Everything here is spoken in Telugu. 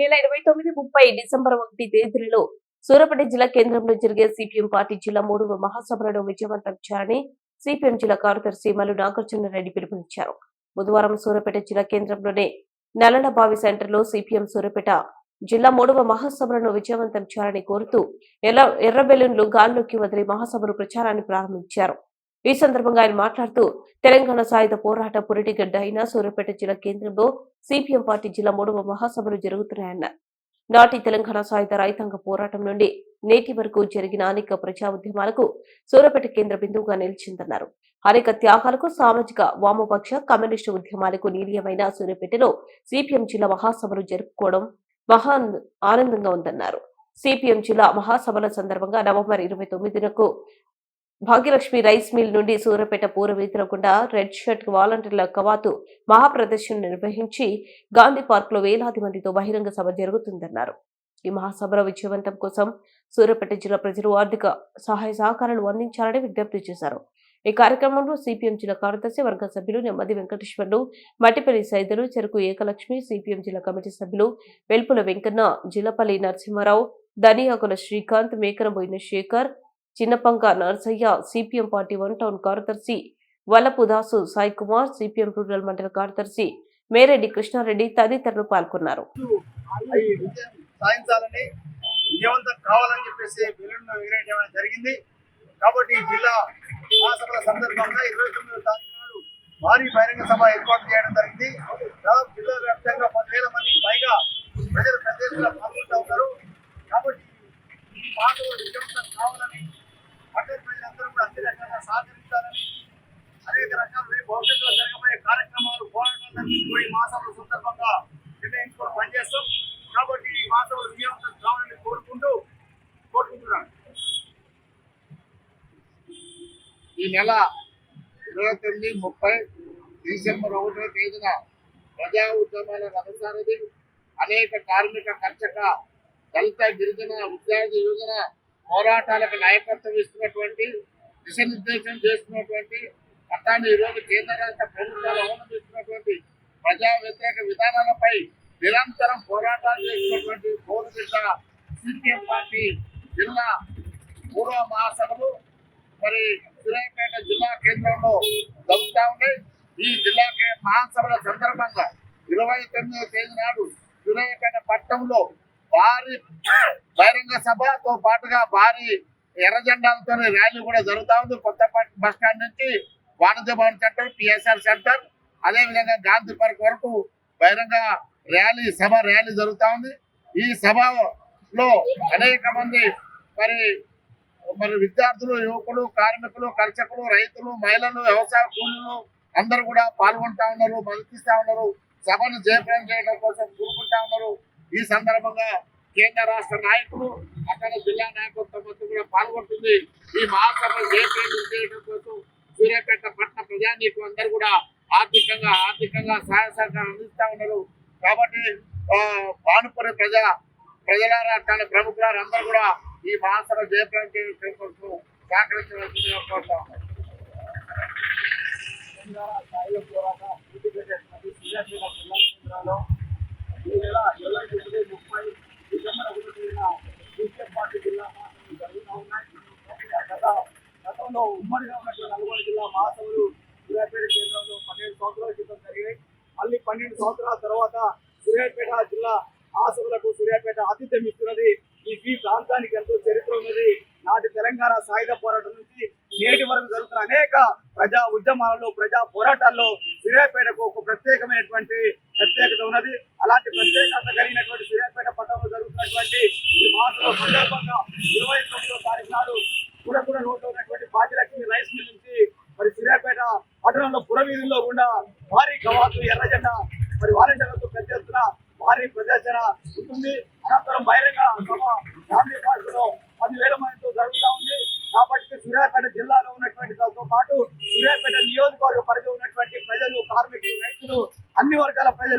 నెల ఇరవై తొమ్మిది ముప్పై డిసెంబర్ ఒకటి తేదీలలో సూరపేట జిల్లా కేంద్రంలో జరిగే సిపిఎం పార్టీ జిల్లా మూడవ మహాసభలను విజయవంతం చేయాలని సిపిఎం జిల్లా కార్యదర్శి మల్లు నాగార్జున రెడ్డి పిలుపునిచ్చారు. బుధవారం సూరపేట జిల్లా కేంద్రంలోని నల్లనబావి సెంటర్లో సిపిఎం సూరపేట జిల్లా మూడవ మహాసభలను విజయవంతం చేయాలని కోరుతూ ఎర్ర ఎర్ర బెలూన్లు గాల్లోకి వదిలి మహాసభలు ప్రచారాన్ని ప్రారంభించారు. ఈ సందర్భంగా ఆయన మాట్లాడుతూ తెలంగాణ సాయుధ పోరాట పురిటిగడ్డ అయిన సూర్యాపేట జిల్లా కేంద్రంలో సిపిఎం పార్టీ జిల్లా మూడవ మహాసభలు జరుగుతున్నాయన్నారు నాటి తెలంగాణ సాయుధ రైతాంగ పోరాటం నుండి నేటి వరకు జరిగిన అనేక ప్రజా ఉద్యమాలకు సూర్యాపేట కేంద్ర బిందువుగా నిలిచిందన్నారు. అనేక త్యాగాలకు సామాజిక వామపక్ష కమ్యూనిస్టు ఉద్యమాలకు నీలియమైన సూర్యాపేటలో సిపిఎం జిల్లా మహాసభలు జరుపుకోవడం మహా ఆనందంగా ఉందన్నారు. సిపిఎం జిల్లా మహాసభల సందర్భంగా నవంబర్ ఇరవై తొమ్మిదినకు భాగ్యలక్ష్మి రైస్ మిల్ నుండి సూర్యపేట పూర్వవీధుల గుండా రెడ్ షర్ట్ వాలంటీర్ల కవాతు మహాప్రదర్శన నిర్వహించి గాంధీ పార్క్లో వేలాది మందితో బహిరంగ సభ జరుగుతుందన్నారు. ఈ మహాసభలో విజయవంతం కోసం సూర్యాపేట జిల్లా ప్రజలు ఆర్థిక సహాయ సహకారాలు అందించాలని విజ్ఞప్తి చేశారు. ఈ కార్యక్రమంలో సిపిఎం జిల్లా కార్యదర్శి వర్గ సభ్యులు నెమ్మది వెంకటేశ్వర్లు మట్టిపల్లి సైదులు చెరుకు ఏకలక్ష్మి సిపిఎం జిల్లా కమిటీ సభ్యులు Velpula Venkanna Jillapalli Narasimharao Daniyakula Srikanth Mekaraboina Shekar Chinnapanka Narasaiah CPM party one town కార్యదర్శి వల్లపు దాసు సాయి కుమార్ సిపిఎం రూరల్ మండల కార్యదర్శి మేరెడ్డి కృష్ణారెడ్డి తదితరులు పాల్గొన్నారు. విజయవంతం కావాలని చెప్పేసి బెలూన్ ఎగిరేయడం జరిగింది. కాబట్టి జిల్లా మహాసభల సందర్భంగా ఇరవై తొమ్మిదో తారీఖు నాడు భారీ బహిరంగ సభ ఏర్పాటు చేయడం జరిగింది. దాదాపు జిల్లా వ్యాప్తంగా పదివేల మందికి పైగా ప్రజలు పెద్ద ఎత్తున పాల్గొంటూ ఉన్నారు. కాబట్టి ఈ విజయవంతం కావాలని ప్రజలందరూ కూడా రకంగా సహకరించాలని అనేక రకాల రేపు భవిష్యత్తులో జరగబోయే కార్యక్రమాలు పోరాటాలన్నీ కూడా ఈ మహాసభల సందర్భంగా నిర్ణయించుకొని పనిచేస్తాం. కాబట్టి ఈ మహాసభలు విజయవంతం కావాలని కోరుకుంటూ కోరుకుంటున్నాను. ఈ నెల ఇరవై తొమ్మిది ముప్పై డిసెంబర్ ఒకటో తేదీన ప్రజా ఉద్యమాల రథసారథి అనేక కార్మిక కర్షక దళిత గిరిజన విద్యార్థి యోజన పోరాటాలకు నాయకత్వం ఇస్తున్నటువంటి దిశనిర్దేశం చేస్తున్నటువంటి అట్లాంటి ఈరోజు కేంద్ర రాష్ట్ర ప్రభుత్వాలు అవలంబిస్తున్నటువంటి ప్రజా వ్యతిరేక విధానాలపై నిరంతరం పోరాటాలు చేసినటువంటి పౌరబిడ్డ సిపిఎం పార్టీ జిల్లా పూర్వ మహాసభలు మరి సూర్యాపేట జిల్లా కేంద్రంలో జరుగుతా ఉన్నాయి. ఈ జిల్లా మహాసభల సందర్భంగా ఇరవై తొమ్మిదవ తేదీ నాడు సూర్యాపేట పట్టణంలో భారీ బహిరంగ సభతో పాటుగా భారీ ఎర్ర జెండాలతో ర్యాలీ కూడా జరుగుతా ఉంది. కొత్త బస్ స్టాండ్ నుంచి వాణిజ్య భవన్ సెంటర్ పిఎస్ఆర్ సెంటర్. అదే విధంగా గాంధీ పార్క్ వరకు బహిరంగ ర్యాలీ సభ ర్యాలీ జరుగుతా ఉంది. ఈ సభలో అనేక మంది మరి మరి విద్యార్థులు యువకులు కార్మికులు కర్షకులు రైతులు మహిళలు వ్యవసాయ కూలీలు అందరూ కూడా పాల్గొంటా ఉన్నారు మద్దతిస్తా ఉన్నారు. సభను జయప్రదం చేయడం కోసం కూరుకుంటా ఉన్నారు. ఈ సందర్భంగా కేంద్ర రాష్ట్ర నాయకులు తెలంగాణ జిల్లా నాయకుల మొత్తం కూడా పాల్గొంటుంది. ఈ మహాసభను జయప్రదం చేయడం కోసం సూర్యాపేట పట్టణ ప్రజానీకం అందరూ కూడా ఆర్థికంగా ఆర్థికంగా సహాయ సహకారం అందిస్తా ఉన్నారు. కాబట్టి ఆ, భానుపురి ప్రజా ప్రజలారా అట్లానే ప్రముఖులారా అందరూ కూడా ఈ మహాసభ జయప్రదం చేయడం కోసం సహకరించవలసిందిగా కోరుతా ఉన్నారు తెలంగాణ సాయుధ పోరాట పూర్తిచేసినది సూర్యాపేట జిల్లా కేంద్రంలో ఈ నెల ఇరవై తొమ్మిది ముప్పై డిసెంబర్ ఒకటి తేదీన బీజేపీ పార్టీ జిల్లా మహాసభలు జరుగుతూ ఉన్నాయి గత గతంలో ఉమ్మడిగా ఉన్నటువంటి నల్గొండ జిల్లా మహాసభలు సూర్యాపేట కేంద్రంలో పన్నెండు సంవత్సరాల క్రితం జరిగాయి మళ్ళీ పన్నెండు సంవత్సరాల తర్వాత సూర్యాపేట జిల్లా మహాసభలకు సూర్యాపేట ఆతిథ్యం ఇస్తున్నది. ఈ ఈ ప్రాంతానికి ఎంతో చరిత్ర ఉన్నది. నాటి తెలంగాణ సాయుధ పోరాటం నుంచి నేటి వరకు జరుగుతున్న అనేక ప్రజా ఉద్యమాలలో ప్రజా పోరాటాల్లో సూర్యాపేటకు ఒక ప్రత్యేకమైనటువంటి ప్రత్యేకత ఉన్నది. అలాంటి ప్రత్యేకత కలిగినటువంటి సూర్యాపేట పట్టణంలో జరుగుతున్నటువంటి ఈ మాసంలో సందర్భంగా ఇరవై తొమ్మిదో తారీఖు నాడు కూడా కూడా రోడ్లో ఉన్నటువంటి భాగ్యలక్ష్మి రైస్ మిల్ నుంచి మరి సూర్యాపేట పట్టణంలో కూడా భారీ కవాతు ఎర్రజెండా మరి వాలంటీర్లతో పెద్ద ఎత్తున భారీ ప్రదర్శన ఉంటుంది. అనంతరం బహిరంగ సభ గాంధీ పార్క్లో పదివేల మందితో జరుగుతూ ఉంది. కాబట్టి సూర్యాపేట జిల్లాలో ఉన్నటువంటి దాంతో పాటు సూర్యాపేట నియోజకవర్గ పరిధిలో ఉన్నటువంటి ప్రజలు కార్మికులు రైతులు అన్ని వర్గాల ప్రజలు